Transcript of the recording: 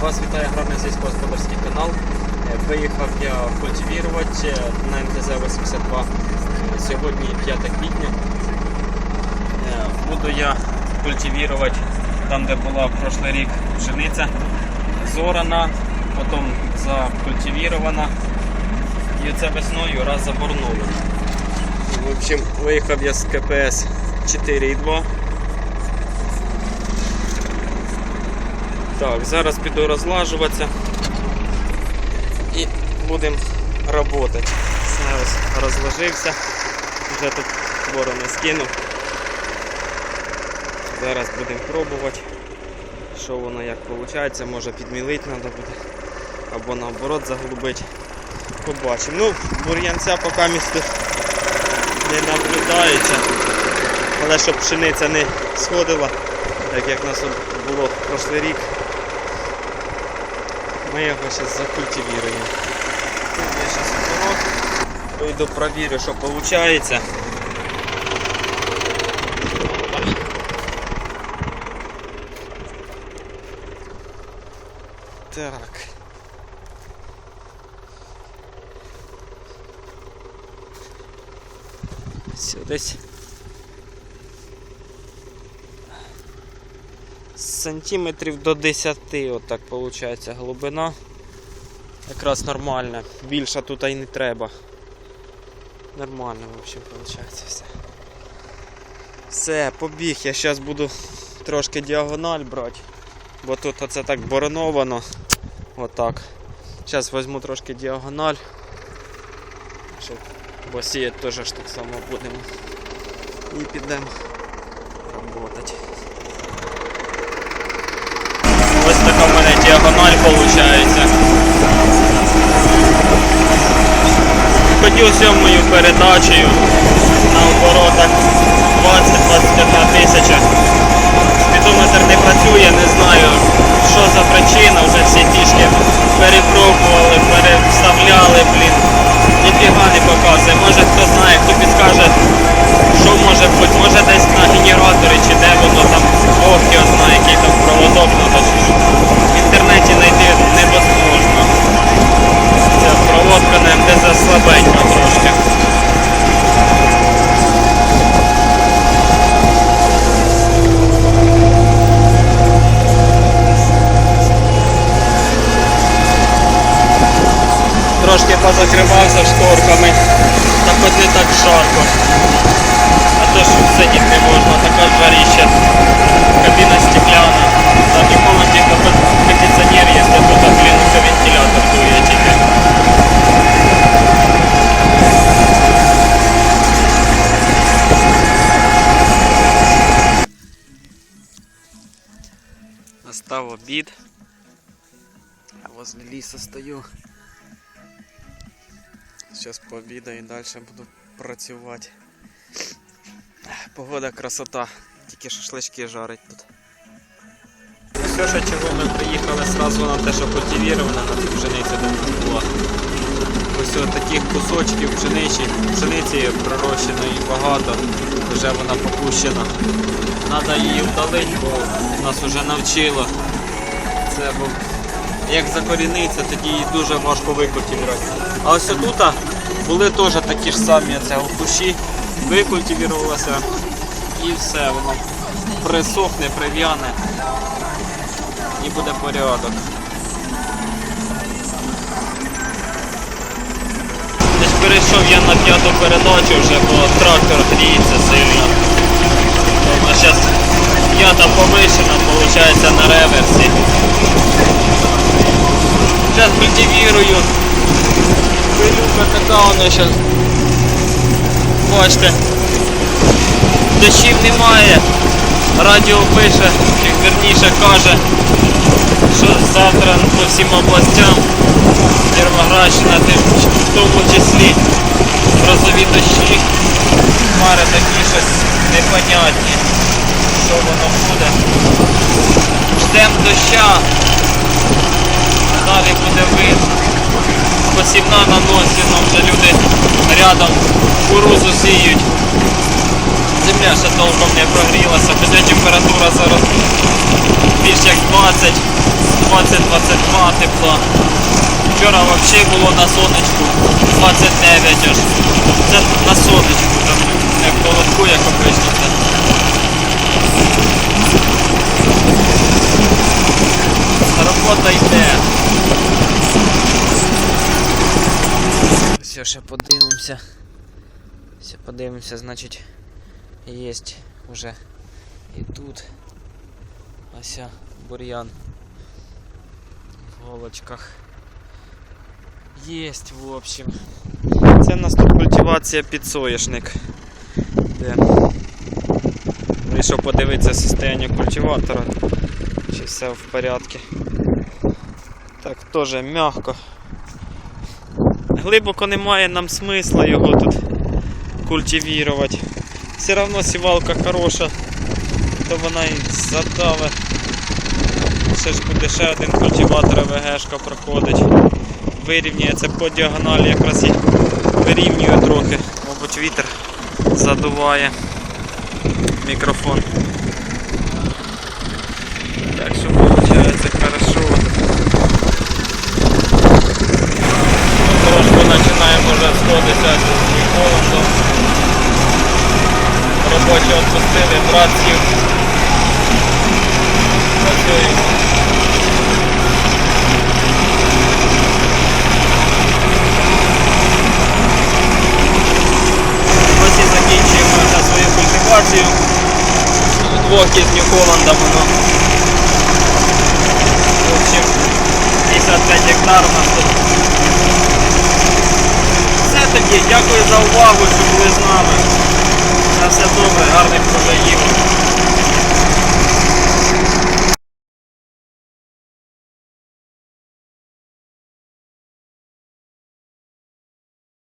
Вас вітає аграрний сільськогосподарський канал. Е, Виїхав я культивірувати е, на МТЗ-82. Е, Сьогодні 5 квітня. Буду я культивірувати там, де була прошлий рік пшениця зорана, потім закультивірована. І оце весною раз заборнули. В общем, виїхав я з КПС 4,2. Так, зараз піду розлажуватися і будемо працювати. Ось розложився, вже тут ворони скинув. Зараз будемо пробувати, що воно як виходить, може підмілити треба буде, або наоборот заглубити. Побачимо. Ну, бур'янця поки місто не наблюдається, але щоб пшениця не сходила, так як у нас було прошлий рік. Ми його зараз закультивіруємо. Я зараз оборот. Пройду провірю, що виходить. Так. Все, десь сантиметрів до 10, отак виходить глибина. Якраз нормальна. Більше тут і не треба. Нормально, в общем, виходить все. Все, побіг. Я зараз буду трошки діагональ брати. Бо тут оце так бороновано. Отак. Зараз візьму трошки діагональ. Щоб, бо сіяти теж так само будемо. І підемо працювати. Виходить. Хотів сьомою передачею на оборотах 20-21 тисяча. Спідометр не працює, не знаю, що за причина, вже всі тішки перепробували, переставляли, блін. Ніфіга не показує. Може хто знає, хто підскаже, позакривався шторками, так от не так жарко. А то ж сидіти не можна, така жаріща. Кабіна стекляна. Там ніколи тільки кондиціонер є, тут блін, це вентилятор дує тільки. Настав обід. Я возле ліса стою. Зараз пообідаю і далі буду працювати. Погода красота, тільки шашлички жарить тут. Все, що чого ми приїхали сразу на те, що культивіровано на цю пшеницю де тут була. Ось таких кусочків пшениці, пшениці пророщеної багато, вже вона попущена. Треба її вдалити, бо нас вже навчило. Це бо як закоріниться, тоді її дуже важко викультивувати. А ось тут були теж такі ж самі це кущі, викультивувалося і все, воно присохне, прив'яне і буде порядок. Десь перейшов я на п'яту передачу вже, бо трактор гріється сильно. Зараз п'ята повишена, виходить на реверсі. Зараз культивірую. Пилюка така вона зараз. Бачите. Дощів немає. Радіо пише, чи вірніше каже, що завтра по всім областям Кіровоградщина в тому числі грозові дощі. Хмари такі щось непонятні. Що воно буде. Ждемо доща. Далі буде видно. Посівна наносить, нам вже люди рядом кукурузу сіють. Земля ще толком не прогрілася, хоча температура зараз більш як 20, 20-22 тепла. Вчора взагалі було на сонечку 29 аж. Це на сонечку там, не в холодку, як обично. Це. Робота йде. Все, ще подивимося. Все, подивимося, значить, є вже і тут. Ось бур'ян в голочках. Єсть, в общем. Це в нас тут культивація під соняшник. Де? Вийшов подивитися состояние культиватора. Чи все в порядку. Так, теж м'яко. Глибоко немає нам смисла його тут культивувати. Все одно сівалка хороша, то вона і задаве. Ще ж буде ще один культиватор ВГшка проходить. Вирівнює це по діагоналі якраз і вирівнює трохи. Мабуть, вітер задуває мікрофон. Так що виходить хорошо. Трошку починаємо вже сходитися з холодом. Відпустили братців. Працюємо. Ось і закінчуємо вже свою культивацію. Двох із Нью-Холланда воно. В общем, 55 гектар у нас тут. Все тоді, дякую за увагу, що були з нами все добре, гарний продаємо.